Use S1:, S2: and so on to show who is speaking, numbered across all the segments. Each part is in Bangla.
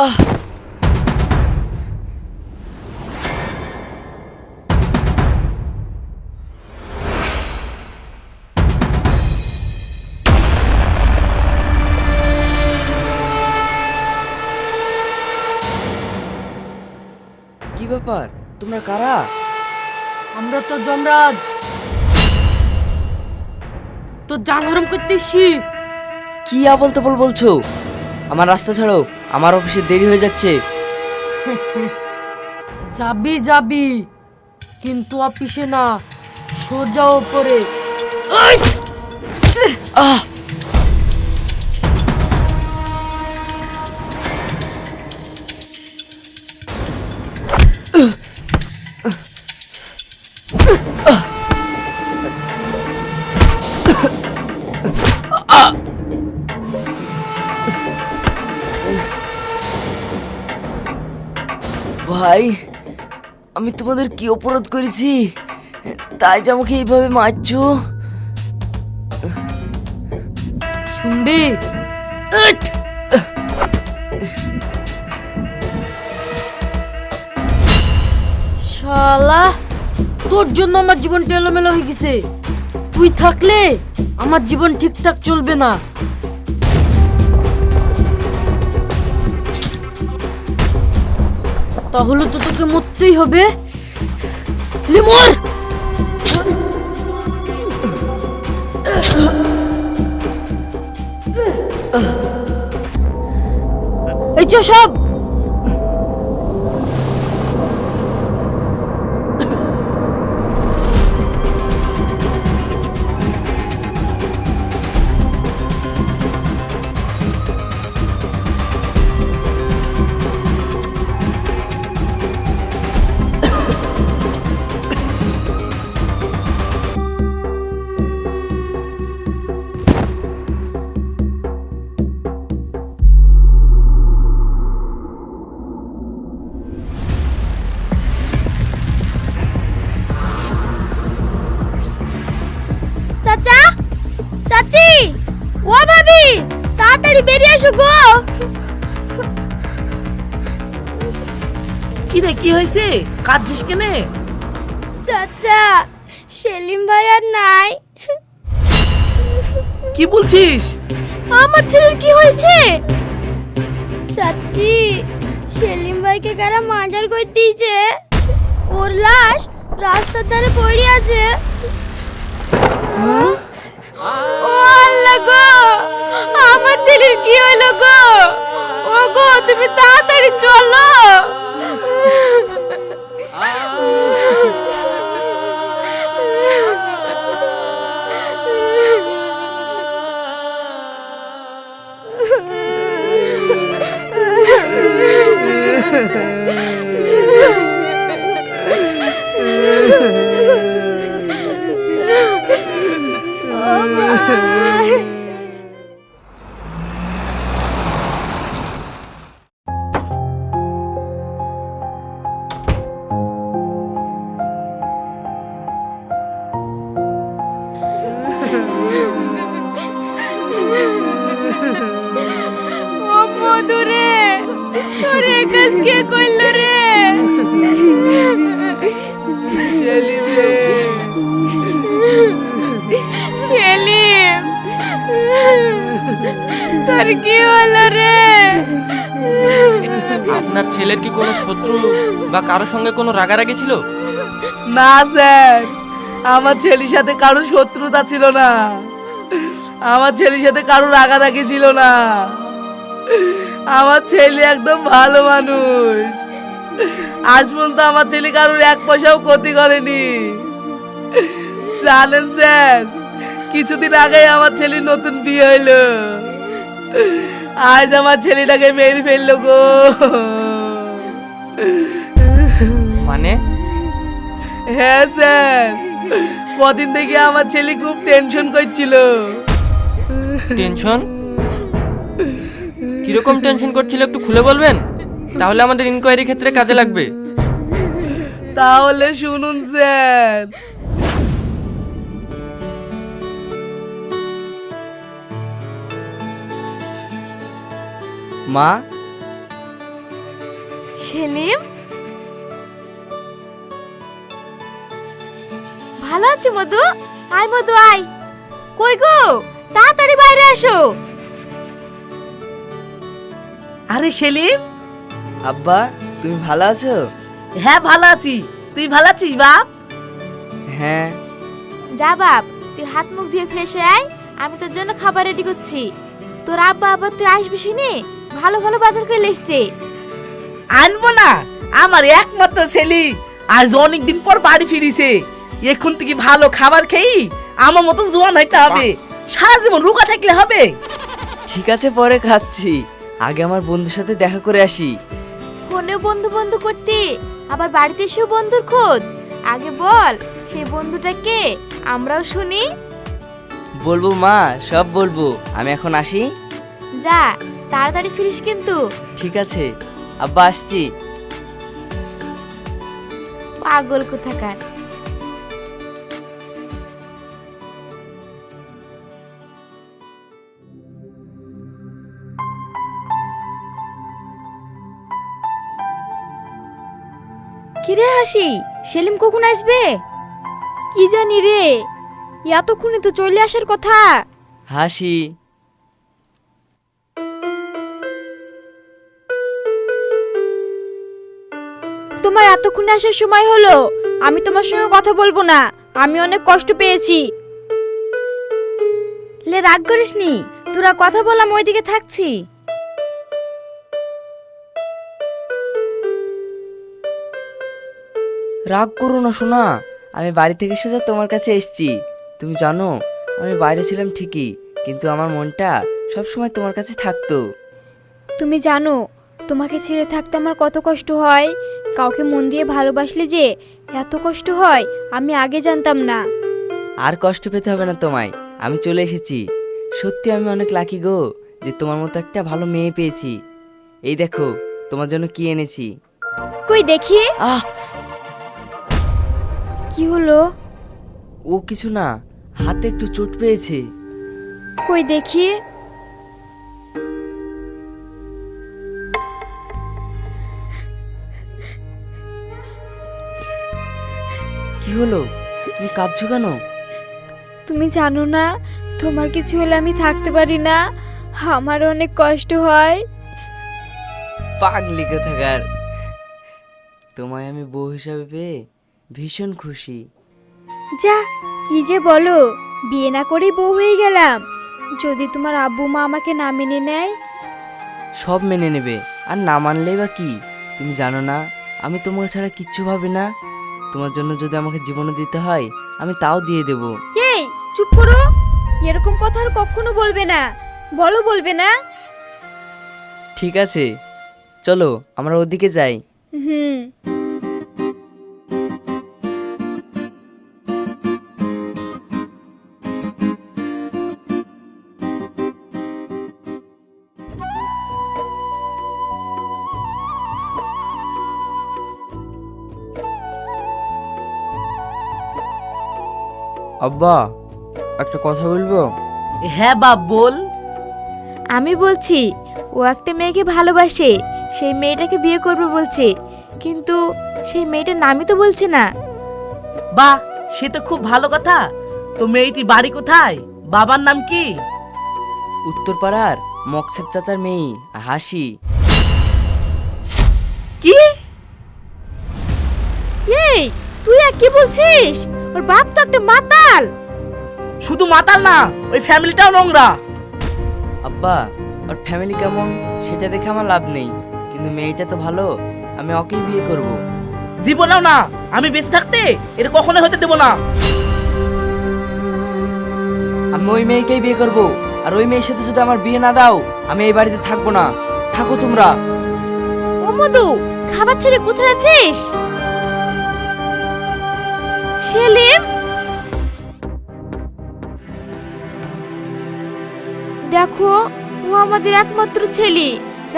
S1: কি ব্যাপার? তোমরা কারা?
S2: আমরা তো যমরাজ। তো জাগরম করতে এসছি
S1: কি আবল তাবল বলছো? আমার রাস্তা ছাড়ো আমার অফিসে দেরি হয়ে যাচ্ছে।
S2: যাবি যাবি কিন্তু অফিসে না সোজা ওপরে।
S1: আহ! ভাই আমি তোমাদের কি অপরাধ করেছি? তাই যে আমাকে এইভাবে মারছো?
S2: শুনবি? শালা তোর জন্য আমার জীবনটা এলোমেলো হয়ে গেছে। তুই থাকলে আমার জীবন ঠিকঠাক চলবে না। তাহলে তো তোকে মরতেই হবে। লিমোর এই সব!
S3: কাঁদছিস কেনে?
S4: চাচা সেলিম ভাই আর নাই।
S3: কি বলছিস?
S4: আমার ছেলের কি হয়েছে? চাচি সেলিম ভাইকে কারা মাজার করে দিয়েছে? ওর লাশ রাস্তার ধারে পড়ে আছে। ও আল্লাহ গো আমার ছেলের কি হলো গো? ও গো তুমি তাড়াতাড়ি চলো। ও কি হলো রে?
S5: আপনার ছেলের কি কোনো শত্রু বা কারোর সঙ্গে কোনো রাগারাগি ছিল?
S3: না স্যার। আমার ছেলের সাথে কারও শত্রুতা ছিল না। আমার ছেলের সাথে কারও রাগারাগি ছিল না। আমার ছেলে একদম ভালো মানুষ। আজ পর্যন্ত আমার ছেলে কারোর এক পয়সাও ক্ষতি করেনি। জানেন স্যার কিছুদিন আগে আমার ছেলের নতুন বিয়ে হইল। আজ আমার ছেলেটাকে মেরে ফেলল গো।
S5: মানে?
S3: হ্যাঁ স্যার। কদিন থেকে আমার ছেলে খুব টেনশন করছিল।
S5: টেনশন কীরকম টেনশন করছিল একটু খুলে বলবেন? তাহলে আমাদের ইনকোয়ারি ক্ষেত্রে কাজে লাগবে।
S3: তাহলে শুনুন স্যার।
S1: মা?
S6: সেলিম? ভালো আছি মধু? আয় মধু আয়। কই গো? তাড়াতাড়ি বাইরে আসো।
S3: আরে সেলিম?
S1: আব্বা তুমি ভালো আছো?
S3: হ্যাঁ ভালো আছি। তুই ভালো আছিস বাপ?
S1: হ্যাঁ।
S6: যা বাপ তুই হাত মুখ ধুয়ে ফ্রেশ হয়ে আয়। আমি তোর জন্য খাবার রেডি করছি। তোর আব্বা আবার তুই আসবি শুনে? ভালো ভালো বাজার করে এসছে
S3: আনব না আমার একমাত্র ছেলে। আজ অনেক দিন পর বাড়ি ফিরিছে। এখন থেকে ভালো খাবার খেয়ে আমার মতন জোয়ান হইতে হবে। সারা জীবন রুগা থাকলে হবে।
S1: ঠিক আছে পরে খাচ্ছি। আগে আমার বন্ধুর সাথে দেখা করে আসি।
S6: ফোনে বন্ধু বন্ধু করতে আবার বাড়িতে এসেও বন্ধুর খোঁজ। আগে বল সেই বন্ধুটা কে আমরাও শুনি।
S1: বলব মা সব বলব। আমি এখন আসি।
S6: যা। তাড়াতাড়ি ফিরিস কিন্তু।
S1: ঠিক আছে আব্বা আসছি।
S6: পাগল কোথাকার। কিরে হাসি সেলিম কখন আসবে? কি জানি রে এতক্ষণে তো চলে আসার কথা।
S1: হাসি
S6: তোমার এতক্ষণে আসার সময় হলো। আমি তোমার সঙ্গে কথা বলব না। আমি অনেক কষ্ট পেয়েছি। লে রাগ করিস নি। তোরা কথা বললাম ওইদিকে থাকছি।
S1: রাগ করো না শোনা আমি বাড়ি থেকে সোজা তোমার কাছে এসেছি। তুমি জানো আমি বাইরে ছিলাম ঠিকই কিন্তু আমার মনটা সব সময় তোমার কাছে থাকতো।
S6: তুমি জানো তোমাকে ছেড়ে থাকতে আমার কত কষ্ট হয়? কাউকে মন দিয়ে ভালোবাসলে যে এত কষ্ট হয় আমি আগে জানতাম না।
S1: আর কষ্ট পেতে হবে না তোমায় আমি চলে এসেছি। সত্যি আমি অনেক লাকি গো যে তোমার মতো একটা ভালো মেয়ে পেয়েছি। এই দেখো তোমার জন্য কি এনেছি?
S6: কই দেখি?
S1: আহ!
S6: কি হলো?
S1: ও কিছু না হাতে একটু চোট পেয়েছে।
S6: কই দেখি?
S1: কি হলো? তুমি কাঁদছো কেন?
S6: তুমি জানো না তোমার কিছু হলে আমি থাকতে পারি না। আমার অনেক কষ্ট হয়।
S1: পাগলি কোথাকার। তোমায় আমি বউ হিসাবে পেয়ে ভীষণ খুশি।
S6: যা কি যে বলো বিয়ে না করেই বউ হয়ে গেলাম। যদি তোমার আব্বু মা আমাকে না মেনে নেয়?
S1: সব মেনে নেবে আর না মানলেই বা কি? তুমি জানো না আমি তোমাকে ছাড়া কিচ্ছু ভাবি না। তোমার জন্য যদি আমাকে জীবনও দিতে হয় আমি তাও দিয়ে দেব।
S6: এই চুপ করো। এরকম কথা আর কখনো বলবে না। বলো বলবে না।
S1: ঠিক আছে চলো আমরা ওদিকে যাই।
S6: হুম।
S1: আব্বা একটা কথা বলব?
S3: হ্যাঁ বাপ বল।
S6: আমি বলছি ও একটা মেয়েকে ভালোবাসে সেই মেয়েটাকে বিয়ে করবে বলছে কিন্তু সেই মেয়েটার নামই তো বলছে না।
S3: বাহ সে তো খুব ভালো কথা। তো মেয়েটি বাড়ি কোথায়? বাবার নাম কি?
S1: উত্তরপাড়ার মকসেদ চাচার মেয়ে হাসি।
S3: কি?
S6: এই তুই আর কি বলছিস? ওর বাপ তো একটা মাতাল।
S3: শুধু মাতাল না ওই ফ্যামিলিটাও নোংরা।
S1: আব্বা ওর ফ্যামিলি কেমন? সেটা দেখে আমার লাভ নেই। কিন্তু মেয়েটা তো ভালো আমি ওকেই বিয়ে করব।
S3: জীবনেও না আমি বেঁচে থাকতে এটা কখনোই হতে দেবো না।
S1: আমি ওই মেয়েকেই বিয়ে করব। আর ওই মেয়ের সাথে যদি আমার বিয়ে না দাও আমি এই বাড়িতে থাকব না। থাকো তোমরা।
S6: ও মধু খাবার ছেড়ে কোথায় আছিস? সেলিম দেখো ও আমাদের একমাত্র ছেলে।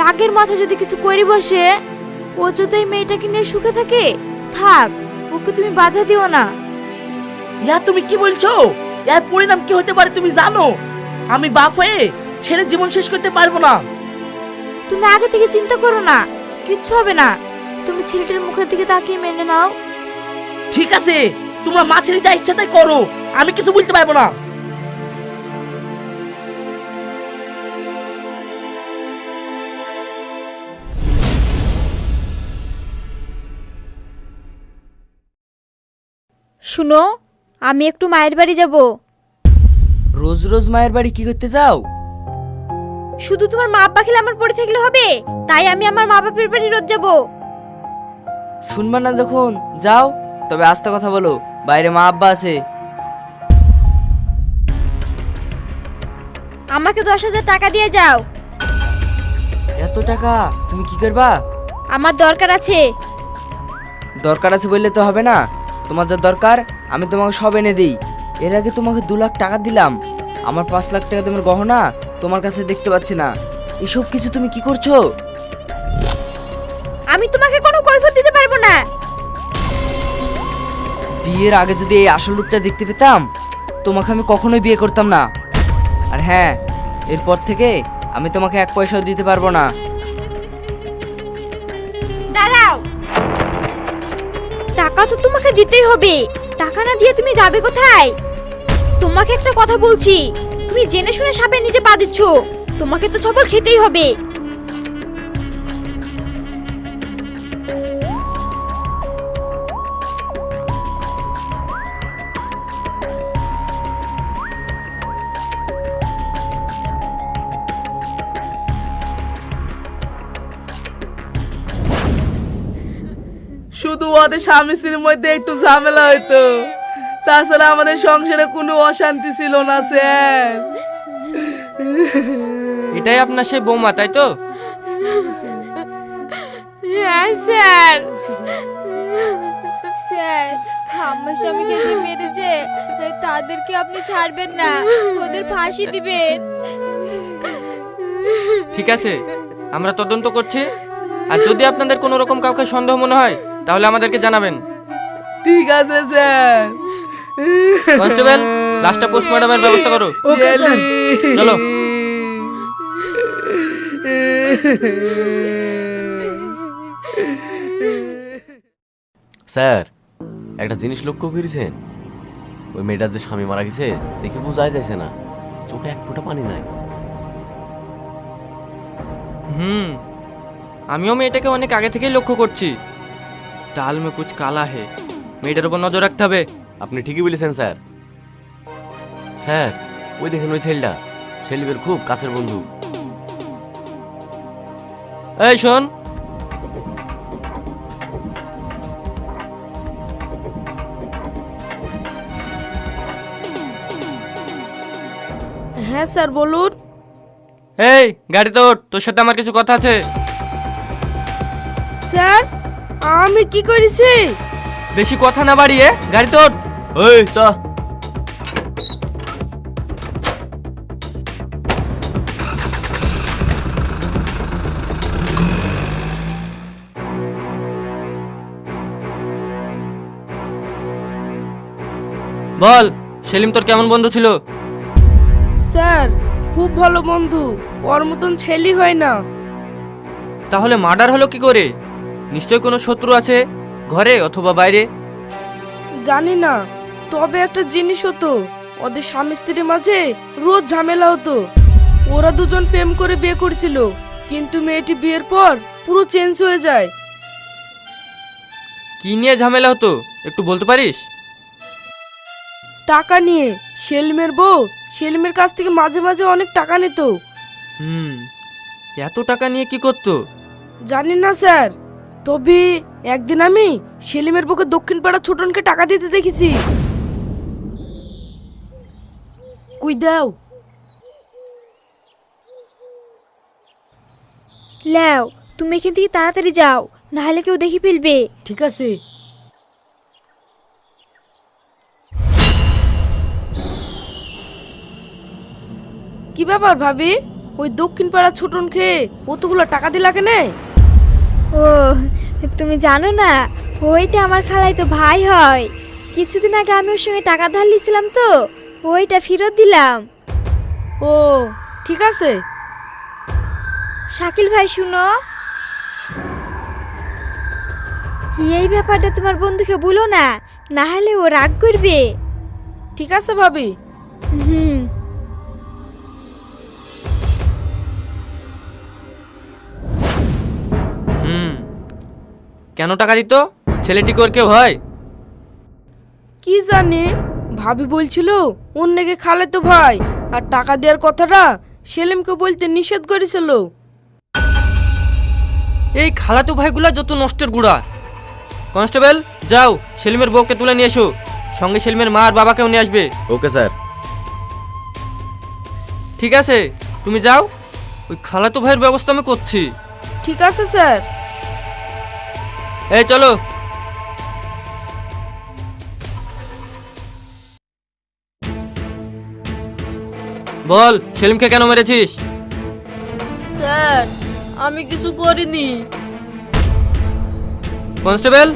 S6: রাগের মাথা যদি কিছু করে বসে ও যদি এই মেয়েটাকে নিয়ে সুখে থাকে থাক ওকে তুমি বাধা দিও না।
S3: ইয়া তুমি কি বলছো? এর পরিণাম কি হতে পারে তুমি জানো? আমি বাপ হয়ে ছেলের জীবন শেষ করতে পারব না।
S6: তুমি আগে থেকে চিন্তা করো না কিচ্ছু হবে না। তুমি ছেলেটার মুখের দিকে তাকিয়ে মেনে নাও।
S3: ঠিক আছে তোমরা মাছের যা ইচ্ছা তাই করো। আমি কিছু বলতে পারব না।
S6: শুনো আমি একটু মায়ের বাড়ি যাব।
S1: রোজ রোজ মায়ের বাড়ি কি করতে যাও?
S6: শুধু তোমার মা আব্বা খেলে আমার পড়ে থাকলে হবে? তাই আমি আমার মা বাপের বাড়ি রোজ যাব।
S1: শুনবা না যখন যাও তবে আস্তে কথা বলো। বাইরে মা আব্বা আছে।
S6: আমাকে দশ হাজার টাকা দিয়ে যাও।
S1: এত টাকা? তুমি কি করবা?
S6: আমার দরকার আছে।
S1: দরকার আছে বললে তো হবে না। তোমার যা দরকার আমি তোমাকে সব এনে দিই। এর আগে তোমাকে দু লাখ টাকা দিলাম। আমার পাঁচ লাখ টাকা তোমার গহনা তোমার কাছে দেখতে পাচ্ছি না। এসব কিছু তুমি কি করছ?
S6: আমি তোমাকে কোনো কৈফত দিতে পারব না।
S1: বিয়ের আগে যদি এই আসল রূপটা দেখতে পেতাম, তোমাকে আমি কখনোই বিয়ে করতাম না। আর হ্যাঁ এরপর থেকে আমি তোমাকে এক পয়সাও দিতে পারব না।
S6: টাকা তো তোমাকে দিতেই হবে। টাকা না দিয়ে তুমি যাবে কোথায়? তোমাকে একটা কথা বলছি। তুমি জেনে শুনে সাপে নিজে পা দিচ্ছ। তোমাকে তো ছবল খেতেই হবে।
S3: ওদের স্বামী স্ত্রীর মধ্যে একটু ঝামেলা হইতো। তাছাড়া আমাদের সংসারে কোনো অশান্তি ছিল না স্যার।
S5: এটাই আপনার সেই বৌমা তাই তো?
S6: হ্যাঁ স্যার। স্যার আমার স্বামীকে যে মেরেছে তাদেরকে আপনি ছাড়বেন না ওদের ফাঁসি দিবেন।
S5: ঠিক আছে আমরা তদন্ত করছি। আর যদি আপনাদের কোনো রকম কাউকে সন্দেহ মনে হয় তাহলে আমাদেরকে জানাবেন।
S3: ঠিক আছে স্যার।
S5: কনস্টেবল লাস্টটা পোস্টমর্টমের ব্যবস্থা করো।
S3: জেলি।
S5: চলো।
S7: স্যার একটা জিনিস লক্ষ্য করেছেন? ওই মেয়েটার যে স্বামী মারা গেছে দেখে বোঝাই যাচ্ছে না। চোখে এক ফোঁটা পানি নাই।
S5: হুম আমিও মেয়েটাকে অনেক আগে থেকেই লক্ষ্য করছি। ডাল মে কুচ কালা হে। মেয়েটার উপর নজর রাখতে হবে।
S7: আপনি ঠিকই বলেছেন স্যার। স্যার ওই দেখেন ওই ছেলেটা। সেলিমের খুব কাছের বন্ধু।
S5: এই শোন।
S8: হ্যাঁ স্যার বলুন।
S5: এই গাড়িতে ওঠ তোর সাথে আমার কিছু কথা আছে।
S8: স্যার? আমি কি করেছি?
S5: বেশি কথা না বাড়িয়ে গাড়িতে ওঠ
S7: ওই চ।
S5: বল সেলিম তোর কেমন বন্ধু ছিল?
S8: স্যার খুব ভালো বন্ধু। ওর মতন ছেলি হয় না।
S5: তাহলে মার্ডার হলো কি করে? নিশ্চয় কোনো শত্রু আছে ঘরে অথবা বাইরে?
S8: জানি না তবে একটা জিনিস হতো। ওদের স্বামী স্ত্রীর মাঝে রোজ ঝামেলা হতো। ওরা দুজন প্রেম করে বিয়ে করেছিল কিন্তু মেয়েটি বিয়ের পর পুরো চেঞ্জ হয়ে যায়।
S5: কি নিয়ে ঝামেলা হতো একটু বলতে পারিস?
S8: টাকা নিয়ে সেলিমের বউ সেলিমের কাছ থেকে মাঝে মাঝে অনেক টাকা নিত।
S5: হুম এত টাকা নিয়ে কি করতো?
S8: জানি না স্যার। তবে একদিন আমি সেলিমের বুকে দক্ষিণ পাড়া ছোটনকে টাকা দিতে দেখেছি। কুই দাও।
S6: ল্যাও তুমি এখান থেকে তাড়াতাড়ি যাও নাহলে কেউ দেখে ফেলবে।
S8: ঠিক আছে। কি ব্যাপার ভাবি? ওই দক্ষিণ পাড়া ছোটন খেয়ে অতগুলো টাকা দিলা কেনে
S6: ও তুমি জানো না ওইটা আমার খালাই তো ভাই হয়। কিছুদিন আগে আমি ওর সঙ্গে টাকা ধার লিছিলাম তো ওইটা ফেরত দিলাম।
S8: ও ঠিক আছে।
S6: শাকিল ভাই শুনো। এই ব্যাপারটা তোমার বন্ধুকে বলো না না হলে ও রাগ করবে।
S2: ঠিক আছে ভাবি।
S6: হুম।
S5: কেন টাকা দিত? ছেলেটি কর কেউ হয়?
S2: কি জানি ভাবি বলছিল অন্যকে খালে তো ভাই আর টাকা দেওয়ার কথাটা সেলিমকে বলতে নিষেধ করেছিল।
S5: এই খালাতো ভাইগুলা যত নষ্টের গুড়া। কনস্টেবল যাও সেলিমের বউকে তুলে নিয়ে এসো। সঙ্গে সেলিমের মা আর বাবাকেও নিয়ে আসবে।
S7: Okay sir.
S5: ঠিক আছে তুমি যাও। ওই খালাতো ভাইয়ের ব্যবস্থা আমি করছি।
S2: ঠিক আছে স্যার।
S5: এই চলো। বল সেলিমকে কেন মেরেছিস?
S2: স্যার আমি কিছু করিনি।
S5: কনস্টেবল?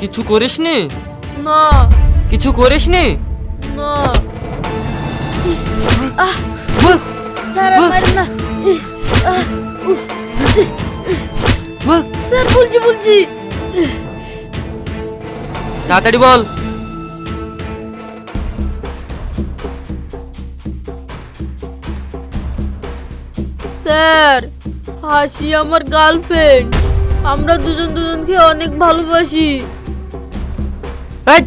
S5: কিছু করিসনি?
S2: না।
S5: কিছু করিসনি?
S2: না।
S5: বল
S6: স্যার
S5: বল।
S6: আমার না
S5: বল
S2: স্যার বলছি বলছি
S5: তাড়াতাড়ি বল
S2: স্যার হাসি আমার গার্লফ্রেন্ড আমরা দুজন দুজনকে অনেক ভালোবাসি।
S5: এই,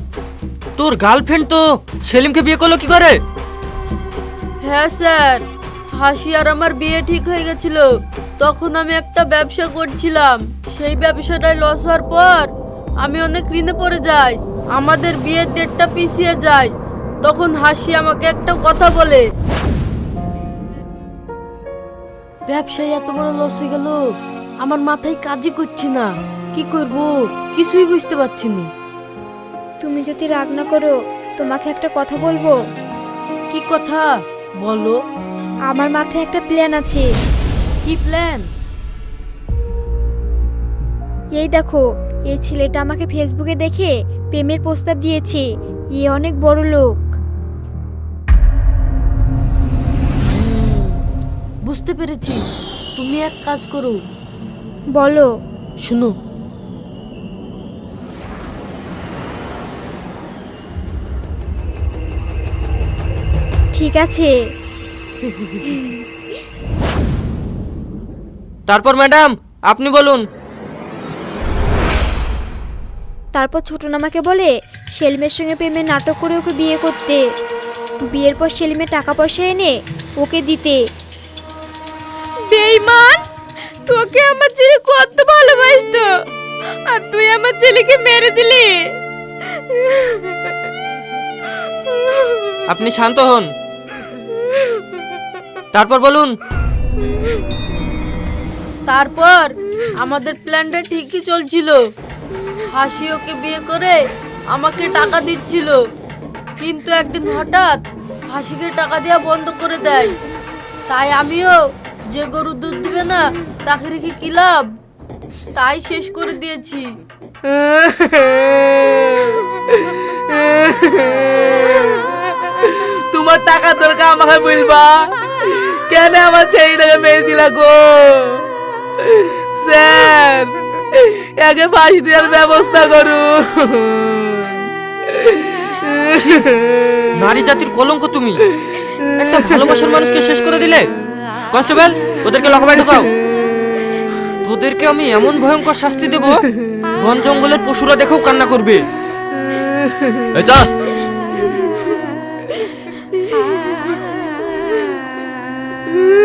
S5: তোর গার্লফ্রেন্ড তো সেলিমকে বিয়ে করল কি করে?
S2: হ্যাঁ স্যার হাসি আর আমার বিয়ে ঠিক হয়ে গেছিল। তখন আমি একটা ব্যবসা করছিলাম। সেই ব্যবসাটায় লস হওয়ার পর আমি অনেক ঋণে পড়ে যাই। আমাদের বিয়ের ডেটটা পিছিয়ে যায়। তখন হাসি আমাকে একটা কথা বলে। ব্যবসায় এত বড় লস হয়ে গেল আমার মাথায় কাজই করছে না। কি করব? কিছুই বুঝতে পারছি না।
S6: তুমি যদি রাগ না করো তোমাকে একটা কথা বলব?
S2: কি কথা? বলো।
S6: আমার মাথায় একটা প্ল্যান আছে।
S2: কি প্ল্যান
S6: এই দেখো এই ছেলেটা আমাকে ফেসবুকে দেখে প্রেমের প্রস্তাব দিয়েছে। এ অনেক বড় লোক।
S2: বুঝতে পেরেছি। তুমি এক কাজ করো।
S6: বলো।
S2: শুনো।
S6: ঠিক আছে।
S5: তারপর ম্যাডাম আপনি বলুন।
S6: তারপর ছোটন আমাকে বলে সেলিমের সঙ্গে প্রেমের নাটক করে ওকে বিয়ে করতে। বিয়ের পর সেলিমের টাকা পয়সা এনে ওকে দিতে।
S2: বেইমান তোকে আমার ছেলে কত ভালোবাসতো আর তুই আমার ছেলেকে মেরে দিলি।
S5: আপনি শান্ত হন। তারপর বলুন।
S2: তারপর আমাদের প্ল্যানটা ঠিকই চলছিল। হাসি ওকে বিয়ে করে আমাকে টাকা দিচ্ছিল। কিন্তু একদিন হঠাৎ হাসিকে টাকা দেওয়া বন্ধ করে দেয়। তাই আমিও যে গরু দুধ দিবে না তাকে রেখে কি লাভ? তাই শেষ করে দিয়েছি।
S3: তোমার টাকা দরকার আমাকে বলবা। কেন আমার ছেলেটাকে মেরে দিলা গো? স্যার একে ফাঁসি দেওয়ার ব্যবস্থা করুন।
S5: নারী জাতির কলঙ্ক তুমি। একটা ভালোবাসার মানুষকে শেষ করে দিলে? কনস্টেবল ওদেরকে লকবাই ঢুকাও। তোদেরকে আমি এমন ভয়ঙ্কর শাস্তি দেব বন জঙ্গলের পশুরা দেখেও কান্না করবে।
S7: এই